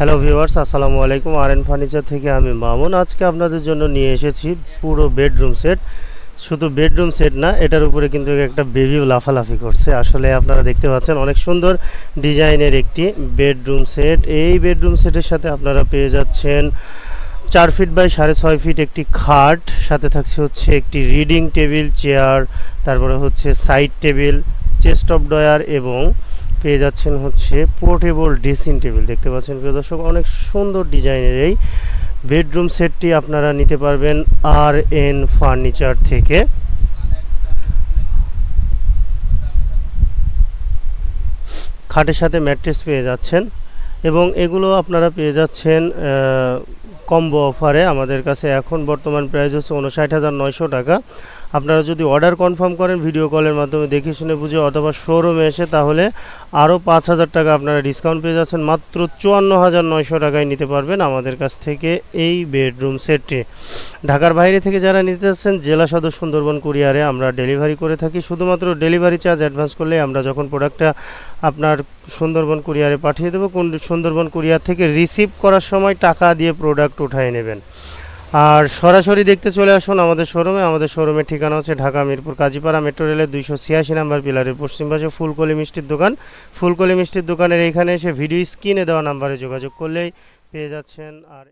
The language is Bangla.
হ্যালো ভিউয়ার্স আসসালামু আলাইকুম। আর এন ফার্নিচার থেকে আমি মামুন। আজকে আপনাদের জন্য নিয়ে এসেছি পুরো বেডরুম সেট শুধু বেডরুম সেট না, এটার উপরে কিন্তু একটা বেবিও লাফালাফি করছে। আসলে আপনারা দেখতে পাচ্ছেন অনেক সুন্দর ডিজাইনের একটি বেডরুম সেট এই বেডরুম সেটের সাথে আপনারা পেয়ে যাচ্ছেন চার ফিট বাই সাড়ে ছয় ফিট একটি খাট, সাথে থাকছে হচ্ছে একটি রিডিং টেবিল চেয়ার তারপরে হচ্ছে side table chest of drawer এবং পেয়ে যাচ্ছেন হচ্ছে পোর্টেবল ড্রেসিং টেবিল দেখতে পাচ্ছেন প্রিয় দর্শক, অনেক সুন্দর ডিজাইনের এই বেডরুম সেটটি আপনারা নিতে পারবেন আর এন ফার্নিচার থেকে। খাটের সাথে ম্যাট্রেস পেয়ে যাচ্ছেন এবং এগুলো আপনারা পেয়ে যাচ্ছেন কম্বো অফারে আমাদের কাছে এখন বর্তমান প্রাইস হচ্ছে উনষাট হাজার নয়শো টাকা। আপনারা যদি অর্ডার কনফার্ম করেন ভিডিও কলের মাধ্যমে দেখে শুনে বুঝে অথবা শোরুমে এসে, তাহলে আরও পাঁচ হাজার টাকা আপনারা ডিসকাউন্ট পেয়ে যাচ্ছেন। মাত্র চুয়ান্ন হাজার নয়শো টাকায় নিতে পারবেন আমাদের কাছ থেকে এই বেডরুম সেটটি ঢাকার বাইরে থেকে যারা নিতে যাচ্ছেন, জেলা সদর সুন্দরবন কুরিয়ারে আমরা ডেলিভারি করে থাকি। শুধুমাত্র ডেলিভারি চার্জ অ্যাডভান্স করলে আমরা যখন প্রোডাক্টটা আপনার সুন্দরবন কুরিয়ারে পাঠিয়ে দেবো, কোন সুন্দরবন কুরিয়ার থেকে রিসিভ করার সময় টাকা দিয়ে প্রোডাক্ট উঠায় নেবেন। আর সরাসরি দেখতে চলে আসুন আমাদের শোরুমে। আমাদের শোরুমের ঠিকানা হচ্ছে ঢাকা মিরপুর কাজীপাড়া মেট্রো রেলের দুইশো ছিয়াশি নাম্বার পিলারের পশ্চিম পাশে ফুলকলি মিষ্টির দোকান। ফুলকলি মিষ্টির দোকানের এইখানে এসে ভিডিও স্ক্রিনে দেওয়া নাম্বারে যোগাযোগ করলেই পেয়ে যাচ্ছেন। আর